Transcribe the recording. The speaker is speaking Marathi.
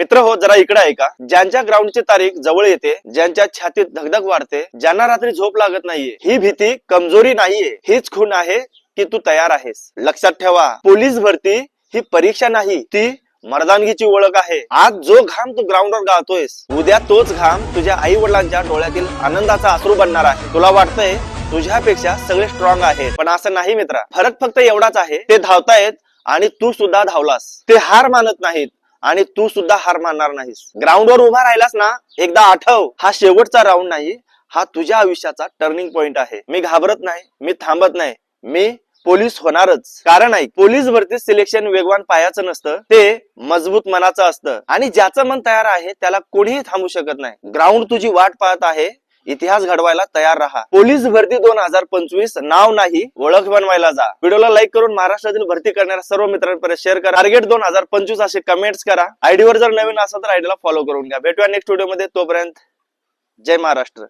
मित्र हो जरा इकडे ऐका. ज्यांच्या ग्राउंडची तारीख जवळ येते ज्यांच्या छातीत धगधग वाढते ज्यांना रात्री झोप लागत नाहीये ही भीती कमजोरी नाहीये हीच खूण आहे की तू तयार आहेस. लक्षात ठेवा पोलीस भरती ही परीक्षा नाही ती मर्दानगीची ओळख आहे. आज जो घाम तू ग्राउंडवर गाळतोयस उद्या तोच घाम तुझ्या आई वडिलांच्या डोळ्यातील आनंदाचा अश्रू बनणार आहे. तुला वाटतंय तुझ्यापेक्षा सगळे स्ट्रॉंग आहेत पण असं नाही मित्रा. फरक फक्त एवढाच आहे ते धावतायत आणि तू सुद्धा धावलास. ते हार मानत नाहीत आणि तू सुद्धा हार मानणार नाहीस. ग्राउंडवर उभा राहिलास ना एकदा आठव. हा शेवटचा राऊंड नाही हा तुझ्या आयुष्याचा टर्निंग पॉइंट आहे. मी घाबरत नाही मी थांबत नाही मी पोलीस होणारच. कारण ऐक पोलीस भरती सिलेक्शन वेगवान पायाचं नसतं ते मजबूत मनाचं असतं. आणि ज्याचं मन तयार आहे त्याला कोणीही थांबू शकत नाही. ग्राउंड तुझी वाट पाहत आहे इतिहास घडवायला तयार राहा. पोलीस भरती दोन हजार पंचवीस नाव नाही ओळख बनवायला जा. व्हिडिओला लाईक करून महाराष्ट्रातील भरती करणाऱ्या सर्व मित्रांपर्यंत शेअर करा. टार्गेट दोन हजार पंचवीस असे कमेंट्स करा. आयडीवर जर नवीन असेल तर आयडीला फॉलो करून घ्या. भेटूया नेक्स्ट व्हिडिओमध्ये. तोपर्यंत जय महाराष्ट्र.